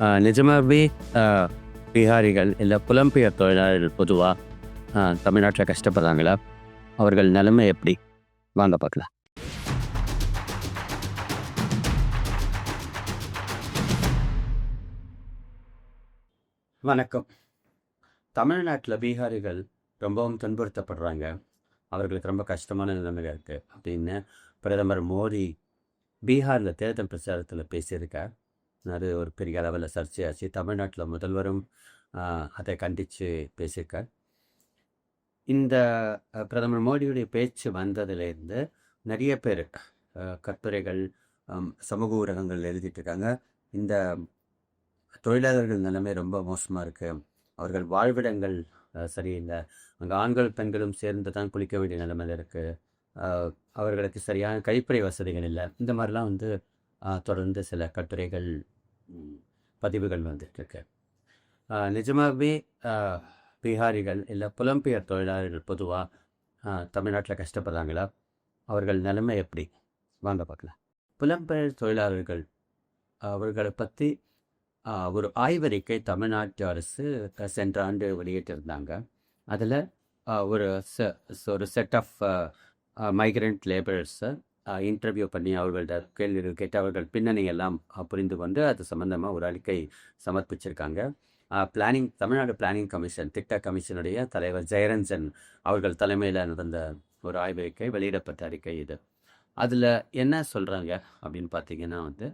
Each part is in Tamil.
நிஜமாகவே பீகாரிகள் இல்லை புலம்பெயர் தொழிலாளர்கள் பொதுவாக தமிழ்நாட்டில் கஷ்டப்படுறாங்களா அவர்கள் நிலைமை எப்படி வாங்க பார்க்கலாம் வணக்கம் தமிழ்நாட்டில் பீகாரிகள் ரொம்பவும் துன்புறுத்தப்படுறாங்க அவர்களுக்கு ரொம்ப கஷ்டமான நிலைமைகள் இருக்குது அப்படின்னு பிரதமர் மோடி பீகாரில் தேர்தல் பிரச்சாரத்தில் பேசியிருக்கார் அது ஒரு பெரிய அளவில் சர்ச்சையாச்சு. தமிழ்நாட்டில் முதல்வரும் அதை கண்டித்து பேசியிருக்கார். இந்த பிரதமர் மோடியுடைய பேச்சு வந்ததுலேருந்து நிறைய பேர் கட்டுரைகள் சமூக ஊடகங்கள் எழுதிட்டு இருக்காங்க. இந்த தொழிலாளர்கள் நிலைமை ரொம்ப மோசமாக இருக்குது அவர்கள் வாழ்விடங்கள் சரியில்லை அங்கே ஆண்கள் பெண்களும் சேர்ந்து தான் குளிக்க வேண்டிய நிலைமையில் இருக்குது அவர்களுக்கு சரியான கழிப்பறை வசதிகள் இல்லை. இந்த மாதிரிலாம் வந்து தொடர்ந்து சில கட்டுரைகள் பதிவுகள் வந்துட்டுருக்கு நிஜமாகவே பீகாரிகள் இல்லை புலம்பெயர் தொழிலாளர்கள் பொதுவாக தமிழ்நாட்டில் கஷ்டப்படுறாங்களா? அவர்கள் நிலைமை எப்படி? வாங்க பார்க்கலாம் புலம்பெயர் தொழிலாளர்கள் அவர்களை பற்றி ஒரு ஆய்வறிக்கை தமிழ்நாட்டு அரசு சென்ற ஆண்டு வெளியிட்டிருந்தாங்க. அதில் ஒரு ச ஒரு செட் ஆஃப் மைக்ரண்ட் லேபரர்ஸை இன்டர்வியூ பண்ணி அவர்களோட கேள்விகள் கேட்டு அவர்கள் பின்னணி எல்லாம் புரிந்து கொண்டு அது சம்பந்தமாக ஒரு அறிக்கை சமர்ப்பிச்சிருக்காங்க. பிளானிங் தமிழ்நாடு பிளானிங் கமிஷன் திட்ட கமிஷனுடைய தலைவர் ஜெயரஞ்சன் அவர்கள் தலைமையில் நடந்த ஒரு ஆய்வறிக்கை வெளியிடப்பட்ட அறிக்கை இது. அதில் என்ன சொல்கிறாங்க அப்படின்னு பார்த்தீங்கன்னா வந்து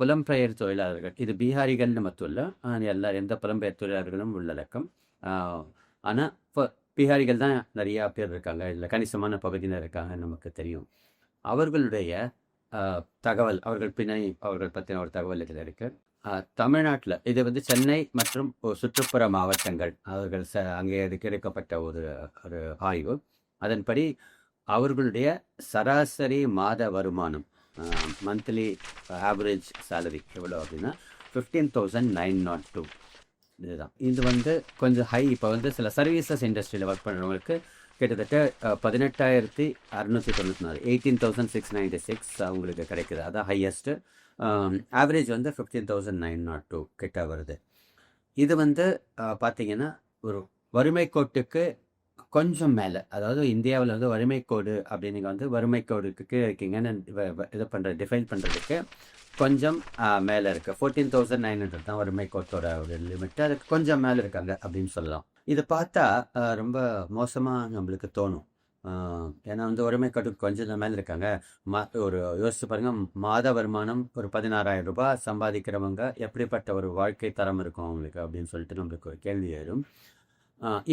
புலம்பெயர் தொழிலாளர்கள் இது பீகாரிகள்னு மட்டும் இல்லை எல்லா எந்த புலம்பெயர் தொழிலாளர்களும் உள்ளடக்கம். ஆனால் இப்போ பீகாரிகள் தான் நிறையா பேர் இருக்காங்க இல்லை கணிசமான பகுதியினர் இருக்காங்க நமக்கு தெரியும். அவர்களுடைய தகவல் அவர்கள் பின்னணி அவர்கள் பற்றின ஒரு தகவல் இதில் இருக்குது தமிழ்நாட்டில் இது வந்து சென்னை மற்றும் சுற்றுப்புற மாவட்டங்கள். அவர்கள் ச அங்கே எடுக்கப்பட்ட ஒரு ஒரு ஆய்வு. அதன்படி அவர்களுடைய சராசரி மாத வருமானம் மந்த்லி ஆவரேஜ் சேலரி எவ்வளோ அப்படின்னா fifteen thousand nine nought two இதுதான். இது வந்து கொஞ்சம் ஹை இப்போ வந்து சில சர்வீசஸ் இண்டஸ்ட்ரியில் ஒர்க் பண்ணுறவங்களுக்கு கிட்டத்தட்ட பதினெட்டாயிரத்தி அறநூற்றி தொண்ணூற்றி நாலு eighteen thousand six ninety six அவங்களுக்கு கிடைக்குது. அதான் ஹையஸ்ட்டு ஆவரேஜ் வந்து fifteen thousand nine nought two கிட்ட வருது. இது வந்து பார்த்தீங்கன்னா ஒரு வறுமை கோட்டுக்கு கொஞ்சம் மேலே அதாவது இந்தியாவில் வந்து வறுமை கோடு அப்படின்னு நீங்கள் வந்து வறுமை கோடுக்கு கீழே இருக்கீங்கன்னு இது பண்ணுற டிஃபைன் பண்ணுறதுக்கு கொஞ்சம் மேலே இருக்குது ஃபோர்டீன் தௌசண்ட் நைன் ஹண்ட்ரட் தான் வறுமை கோட்டோட ஒரு லிமிட் அதுக்கு கொஞ்சம் மேலே இருக்காங்க அப்படின்னு சொல்லலாம். இதை பார்த்தா ரொம்ப மோசமாக நம்மளுக்கு தோணும். ஏன்னா வந்து உரிமை கட்டுக்கு கொஞ்சம் மேலே இருக்காங்க. மா ஒரு யோசிச்சு பாருங்கள் மாத வருமானம் ஒரு பதினாறாயிரம் ரூபாய் சம்பாதிக்கிறவங்க எப்படிப்பட்ட ஒரு வாழ்க்கை தரம் இருக்கும் அவங்களுக்கு அப்படின்னு சொல்லிட்டு நம்மளுக்கு ஒரு கேள்வி எழும்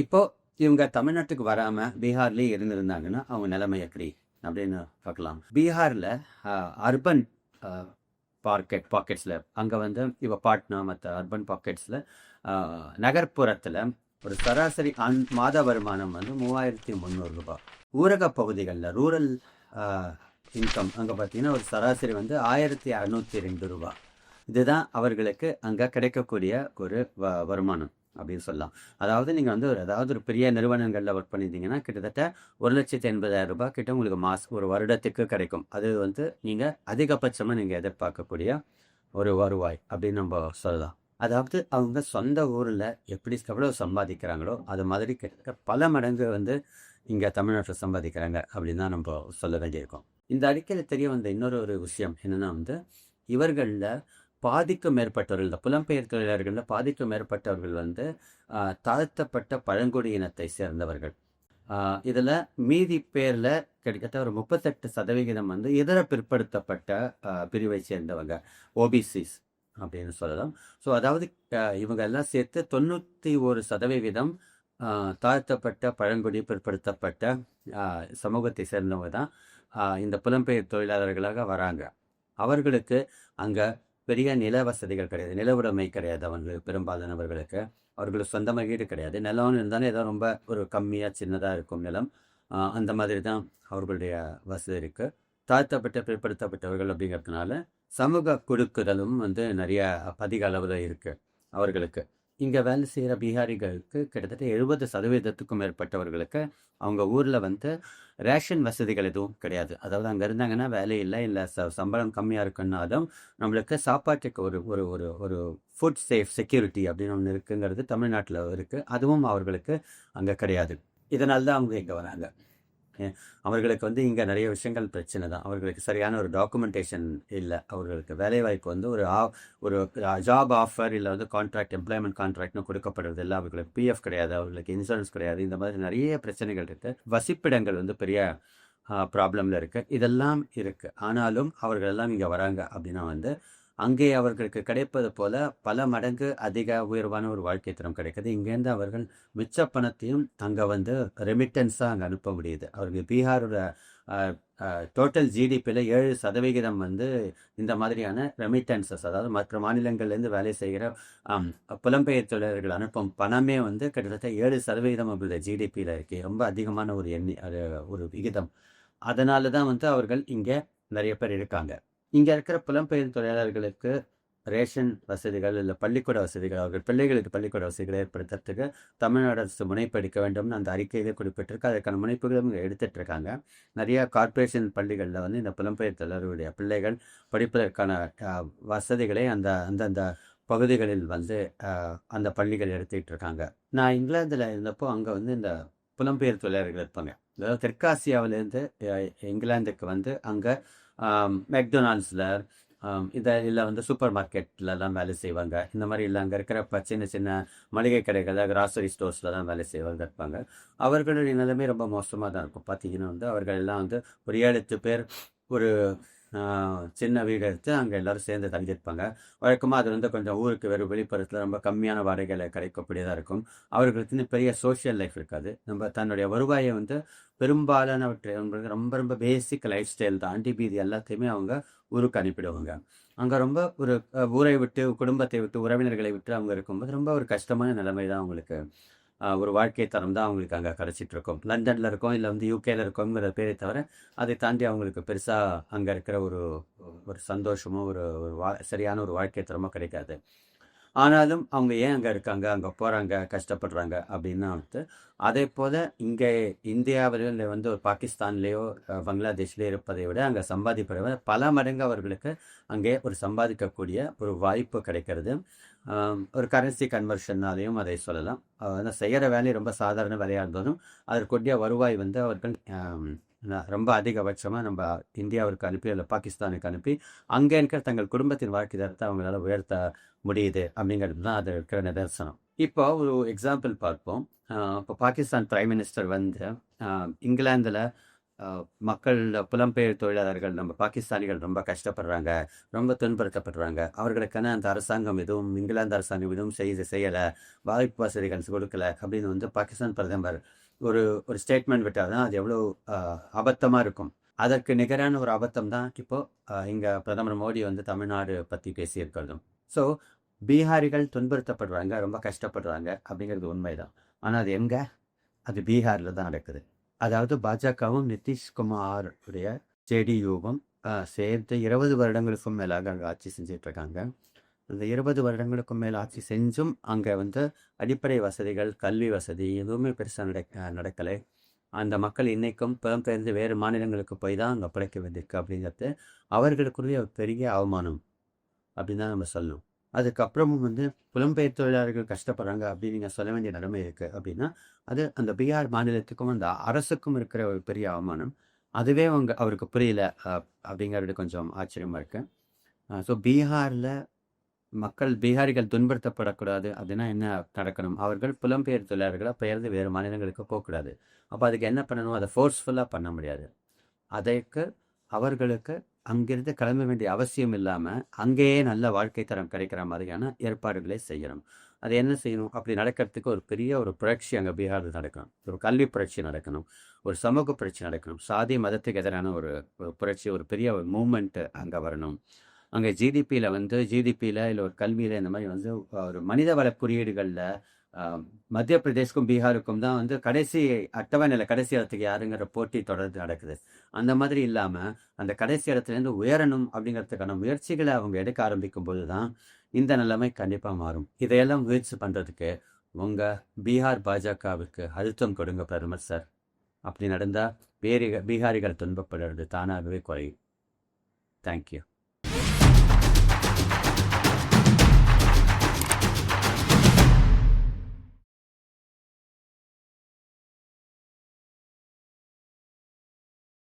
இப்போது இவங்க தமிழ்நாட்டுக்கு வராமல் பீகார்லேயே இருந்திருந்தாங்கன்னா அவங்க நிலைமை எப்படி? அப்படின்னு பார்க்கலாம் பீகாரில் அர்பன் பார்க்கெட் பாக்கெட்ஸில் அங்கே வந்து இப்போ பாட்னா மற்ற அர்பன் பாக்கெட்ஸில் நகர்ப்புறத்தில் ஒரு சராசரி அந் மாத வருமானம் வந்து மூவாயிரத்தி முந்நூறு ரூபாய். ஊரக பகுதிகளில் ரூரல் இன்கம் அங்கே பார்த்தீங்கன்னா ஒரு சராசரி வந்து ஆயிரத்தி அறநூற்றி ரெண்டு ரூபா இதுதான் அவர்களுக்கு அங்கே கிடைக்கக்கூடிய ஒரு வ வருமானம் அப்படின்னு சொல்லலாம். அதாவது நீங்கள் வந்து ஒரு ஏதாவது ஒரு பெரிய நிறுவனங்களில் ஒர்க் பண்ணியிருந்தீங்கன்னா கிட்டத்தட்ட ஒரு லட்சத்தி எண்பதாயிரம் ரூபாய் கிட்ட உங்களுக்கு மாதம் ஒரு வருடத்துக்கு கிடைக்கும். அது வந்து நீங்கள் அதிகபட்சமாக நீங்கள் எதிர்பார்க்கக்கூடிய ஒரு வருவாய் அப்படின்னு நம்ம சொல்லலாம். அதாவது அவங்க சொந்த ஊரில் எப்படி எவ்வளோ சம்பாதிக்கிறாங்களோ அது மாதிரி கிட்டத்தட்ட பல மடங்கு வந்து இங்கே தமிழ்நாட்டில் சம்பாதிக்கிறாங்க அப்படின்னு தான் நம்ம சொல்ல வேண்டியிருக்கோம். இந்த அறிக்கையில் தெரிய வந்த இன்னொரு ஒரு விஷயம் என்னென்னா வந்து இவர்களில் பாதிக்கும் மேற்பட்டவர்கள் இந்த புலம்பெயர் தொழிலாளர்களில் பாதிக்கும் மேற்பட்டவர்கள் வந்து தாழ்த்தப்பட்ட பழங்குடியினத்தை சேர்ந்தவர்கள். இதில் மீதி பேரில் கிட்டத்தட்ட ஒரு முப்பத்தெட்டு சதவிகிதம் வந்து இதர பிற்படுத்தப்பட்ட பிரிவை சேர்ந்தவங்க ஓபிசிஸ் அப்படின்னு சொல்லலாம். ஸோ அதாவது இவங்க எல்லாம் சேர்த்து தொண்ணூற்றி ஒரு சதவிகிதம் தாழ்த்தப்பட்ட பழங்குடி பிற்படுத்தப்பட்ட சமூகத்தை சேர்ந்தவங்க தான் இந்த புலம்பெயர் தொழிலாளர்களாக வராங்க. அவர்களுக்கு அங்கே பெரிய நில வசதிகள் கிடையாது. நில உடைமை கிடையாது அவங்களுக்கு பெரும்பாலானவர்களுக்கு அவர்களுக்கு சொந்தமாக வீடு கிடையாது. நிலம்னு இருந்தாலும் ஏதோ ரொம்ப ஒரு கம்மியாக சின்னதாக இருக்கும் நிலம். அந்த மாதிரி தான் அவர்களுடைய வசதி இருக்குது தாழ்த்தப்பட்ட பிற்படுத்தப்பட்டவர்கள் அப்படிங்கிறதுனால சமூக குழுக்குதலும் வந்து நிறைய அதிக அளவில் இருக்குது அவர்களுக்கு. இங்கே வேலை செய்கிற பீகாரிகளுக்கு கிட்டத்தட்ட எழுபது சதவீதத்துக்கும் மேற்பட்டவர்களுக்கு அவங்க ஊரில் வந்து ரேஷன் வசதிகள் எதுவும் கிடையாது. அதாவது அங்கே இருந்தாங்கன்னா வேலை இல்லை இல்லை ச சம்பளம் கம்மியாக இருக்குன்னாலும் நம்மளுக்கு சாப்பாட்டுக்கு ஒரு ஒரு ஒரு ஒரு ஃபுட் சேஃப் செக்யூரிட்டி அப்படின்னு ஒன்று இருக்குங்கிறது தமிழ்நாட்டில் இருக்குது அதுவும் அவர்களுக்கு அங்கே கிடையாது. இதனால தான் அவங்க இங்கே வராங்க. அவர்களுக்கு வந்து இங்கே நிறைய விஷயங்கள் பிரச்சனை தான். அவர்களுக்கு சரியான ஒரு டாக்குமெண்டேஷன் இல்லை. அவர்களுக்கு வேலைவாய்ப்பு வந்து ஒரு ஆ ஒரு ஜாப் ஆஃபர் இல்லை வந்து கான்ட்ராக்ட் எம்ப்ளாய்மெண்ட் கான்ட்ராக்ட்னு கொடுக்கப்படுறது இல்லை. அவர்களுக்கு பிஎஃப் கிடையாது. அவர்களுக்கு இன்சூரன்ஸ் கிடையாது. இந்த மாதிரி நிறைய பிரச்சனைகள் இருக்குது வசிப்பிடங்கள் வந்து பெரிய ப்ராப்ளமில் இருக்குது இதெல்லாம் இருக்குது ஆனாலும் அவர்கள் எல்லாம் இங்கே வராங்க அப்படின்னா வந்து அங்கே அவர்களுக்கு கிடைப்பது போல பல மடங்கு அதிக உயர்வான ஒரு வாழ்க்கை தரம் கிடைக்குது. இங்கேருந்து அவர்கள் மிச்ச பணத்தையும் அங்கே வந்து ரெமிட்டன்ஸாக அங்கே அனுப்ப முடியுது. அவர்கள் பீகாரோட டோட்டல் ஜிடிபியில் ஏழு சதவிகிதம் வந்து இந்த மாதிரியான ரெமிட்டன்சஸ் அதாவது மற்ற மாநிலங்கள்லேருந்து வேலை செய்கிற புலம்பெயர் தொழிலாளர்கள் அனுப்பும் பணமே வந்து கிட்டத்தட்ட ஏழு சதவிகிதம் அப்படி ஜிடிபியில் இருக்கு. ரொம்ப அதிகமான ஒரு எண்ணி அது ஒரு விகிதம். அதனால தான் வந்து அவர்கள் இங்கே நிறைய பேர் இருக்காங்க. இங்கே இருக்கிற புலம்பெயர் தொழிலாளர்களுக்கு ரேஷன் வசதிகள் இல்லை பள்ளிக்கூட வசதிகள் அவர்கள் பிள்ளைகளுக்கு பள்ளிக்கூட வசதிகளை ஏற்படுத்துறதுக்கு தமிழ்நாடு அரசு முனைப்பெடுக்க வேண்டும்னு அந்த அறிக்கையிலே குறிப்பிட்டிருக்கு. அதற்கான முனைப்புகளும் இங்கே இருக்காங்க நிறையா கார்ப்பரேஷன் பள்ளிகளில் வந்து இந்த புலம்பெயர் தொழிலாளர்களுடைய பிள்ளைகள் படிப்பதற்கான வசதிகளை அந்த அந்தந்த பகுதிகளில் வந்து அந்த பள்ளிகள் எடுத்துக்கிட்டு இருக்காங்க நான் இங்கிலாந்தில் இருந்தப்போ அங்கே வந்து இந்த புலம்பெயர் தொழிலாளர்கள் இருப்பாங்க. அதாவது தெற்காசியாவிலேருந்து இங்கிலாந்துக்கு வந்து அங்கே மெக்டொனால்ட்ஸில் இதை இல்லை வந்து சூப்பர் மார்க்கெட்லலாம் வேலை செய்வாங்க. இந்த மாதிரி இல்லை அங்கே இருக்கிற சின்ன சின்ன மளிகை கடைகள் கிராசரி ஸ்டோர்ஸில் தான் வேலை செய்வாங்க இருப்பாங்க. அவர்களுடைய நிலைமை ரொம்ப மோசமாக தான் இருக்கும். பார்த்தீங்கன்னா வந்து அவர்கள் எல்லாம் வந்து ஒரு ஏழு எட்டு பேர் ஒரு சின்ன வீடு எடுத்து அங்கே எல்லாரும் சேர்ந்து தங்கியிருப்பாங்க. வழக்கமாக அது வந்து கொஞ்சம் ஊருக்கு வெறும் வெளிப்புறத்தில் ரொம்ப கம்மியான வாடகைகளை கிடைக்கக்கூடியதாக இருக்கும். அவர்களுக்கு பெரிய சோஷியல் லைஃப் இருக்காது. நம்ம தன்னுடைய வருவாயை வந்து பெரும்பாலானவற்றை அவங்களுக்கு ரொம்ப ரொம்ப பேசிக் லைஃப் ஸ்டைல் தாண்டி மீதி எல்லாத்தையுமே அவங்க ஊருக்கு அனுப்பிடுவாங்க. அங்கே ரொம்ப ஒரு ஊரை விட்டு குடும்பத்தை விட்டு உறவினர்களை விட்டு அவங்க இருக்கும்போது ரொம்ப ஒரு கஷ்டமான நிலைமை தான் அவங்களுக்கு. ஒரு வாழ்க்கை தரம் தான் அவங்களுக்கு அங்கே கிடைச்சிட்டு இருக்கும் லண்டனில் இருக்கோம் இல்லை வந்து யூகேல இருக்கோங்கிற பேரை தவிர அதை தாண்டி அவங்களுக்கு பெருசாக அங்கே இருக்கிற ஒரு ஒரு சந்தோஷமோ ஒரு ஒரு வா சரியான ஒரு வாழ்க்கை தரமோ கிடைக்காது. ஆனாலும் அவங்க ஏன் அங்கே இருக்காங்க அங்கே போகிறாங்க கஷ்டப்படுறாங்க அப்படின்னா வந்து அதே போல் இங்கே இந்தியாவிலோ இல்லை வந்து ஒரு பாகிஸ்தான்லேயோ பங்களாதேஷ்லேயோ இருப்பதை விட அங்கே சம்பாதிப்பதை விட பல மடங்கு அவர்களுக்கு அங்கே ஒரு சம்பாதிக்கக்கூடிய ஒரு வாய்ப்பு கிடைக்கிறது. ஒரு கரன்சி கன்வர்ஷன்னாலையும் அதை சொல்லலாம். அந்த செய்கிற வேலை ரொம்ப சாதாரண வேலையாக இருந்தாலும் அதற்குரிய வருவாய் வந்து அவர்கள் ரொம்ப அதிகபட்சமாக நம்ம இந்தியாவிற்கு அனுப்பி இல்லை பாகிஸ்தானுக்கு அனுப்பி அங்கே இருக்கிற தங்கள் குடும்பத்தின் வாழ்க்கை தரத்தை அவங்களால உயர்த்த முடியுது அப்படிங்கிறது தான் அது இருக்கிற நிதர்சனம். இப்போ ஒரு எக்ஸாம்பிள் பார்ப்போம். இப்போ பாகிஸ்தான் பிரைம் மினிஸ்டர் வந்து இங்கிலாந்தில் மக்கள் புலம்பெயர் தொழிலாளர்கள் நம்ம பாகிஸ்தானிகள் ரொம்ப கஷ்டப்படுறாங்க ரொம்ப துன்புறுத்தப்படுறாங்க. அவர்களுக்கான அந்த அரசாங்கம் எதுவும் இங்கிலாந்து அரசாங்கம் எதுவும் செய்து செய்யலை வாய்ப்பு வசதிகள் கொடுக்கல அப்படின்னு வந்து பாகிஸ்தான் பிரதமர் ஒரு ஒரு ஸ்டேட்மெண்ட் விட்டால் தான் அது எவ்வளோ அபத்தமாக இருக்கும். அதற்கு நிகரான ஒரு அபத்தம் தான் இப்போது இங்கே பிரதமர் மோடி வந்து தமிழ்நாடு பற்றி பேசியிருக்கிறதும். ஸோ பீகாரிகள் துன்புறுத்தப்படுறாங்க ரொம்ப கஷ்டப்படுறாங்க அப்படிங்கிறது உண்மைதான். ஆனால் அது எங்கே? அது பீகாரில் தான் நடக்குது. அதாவது பாஜகவும் நிதிஷ்குமார் உடைய ஜேடியூவும் சேர்த்து இருபது வருடங்களுக்கும் மேலாக அங்கே ஆட்சி செஞ்சுட்டு இருக்காங்க அந்த இருபது வருடங்களுக்கும் மேல் ஆட்சி செஞ்சும் அங்கே வந்து அடிப்படை வசதிகள் கல்வி வசதி எதுவுமே பெருசாக நடக்க நடக்கலை. அந்த மக்கள் இன்றைக்கும் புலம்பெயர்ந்து வேறு மாநிலங்களுக்கு போய் தான் அங்கே பிழைக்க வேண்டியிருக்கு அப்படிங்கிறது அவர்களுக்குரிய ஒரு பெரிய அவமானம் அப்படின்னு தான் நம்ம சொல்லணும். அதுக்கப்புறமும் வந்து புலம்பெயர் தொழிலாளர்கள் கஷ்டப்படுறாங்க அப்படின்னு நீங்கள் சொல்ல வேண்டிய நிலைமை இருக்குது அப்படின்னா அது அந்த பீகார் மாநிலத்துக்கும் அந்த அரசுக்கும் இருக்கிற ஒரு பெரிய அவமானம். அதுவே அவங்க அவருக்கு புரியல அப்படிங்கிறது கொஞ்சம் ஆச்சரியமாக இருக்குது ஸோ பீகாரில் மக்கள் பீகாரிகள் துன்புறுத்தப்படக்கூடாது. அப்படின்னா என்ன நடக்கணும்? அவர்கள் புலம்பெயர் தொழிலாளர்களாக பெயர்ந்து வேறு மாநிலங்களுக்கு போகக்கூடாது. அப்போ அதுக்கு என்ன பண்ணணும்? அதை ஃபோர்ஸ்ஃபுல்லாக பண்ண முடியாது. அதற்கு அவர்களுக்கு அங்கிருந்து கிளம்ப வேண்டிய அவசியம் இல்லாமல் அங்கேயே நல்ல வாழ்க்கை தரம் கிடைக்கிற மாதிரியான ஏற்பாடுகளை செய்யணும். அது என்ன செய்யணும்? அப்படி நடக்கிறதுக்கு ஒரு பெரிய ஒரு புரட்சி அங்கே பீகாரில் நடக்கணும். ஒரு கல்வி புரட்சி நடக்கணும். ஒரு சமூக புரட்சி நடக்கணும். சாதி மதத்துக்கு எதிரான ஒரு புரட்சி ஒரு பெரிய ஒரு மூமெண்ட்டு அங்கே வரணும். அங்கே ஜிடிபியில் வந்து ஜிடிபியில் இல்லை ஒரு கல்வியில் இந்த மாதிரி வந்து ஒரு மனித வள குறியீடுகளில் மத்திய பிரதேஷ்க்கும் பீகாருக்கும் தான் வந்து கடைசி அட்டவணையில் கடைசி இடத்துக்கு யாருங்கிற போட்டி தொடர்ந்து நடக்குது. அந்த மாதிரி இல்லாமல் அந்த கடைசி இடத்துலேருந்து உயரணும் அப்படிங்கிறதுக்கான முயற்சிகளை அவங்க எடுக்க ஆரம்பிக்கும் போது தான் இந்த நிலைமை கண்டிப்பாக மாறும். இதையெல்லாம் முயற்சி பண்ணுறதுக்கு உங்கள் பீகார் பாஜகவுக்கு அழுத்தம் கொடுங்க பிரதமர் சார். அப்படி நடந்தால் பேரிக பீகாரிகள் துன்பப்படுறது தானாகவே குறையும். தேங்க்யூ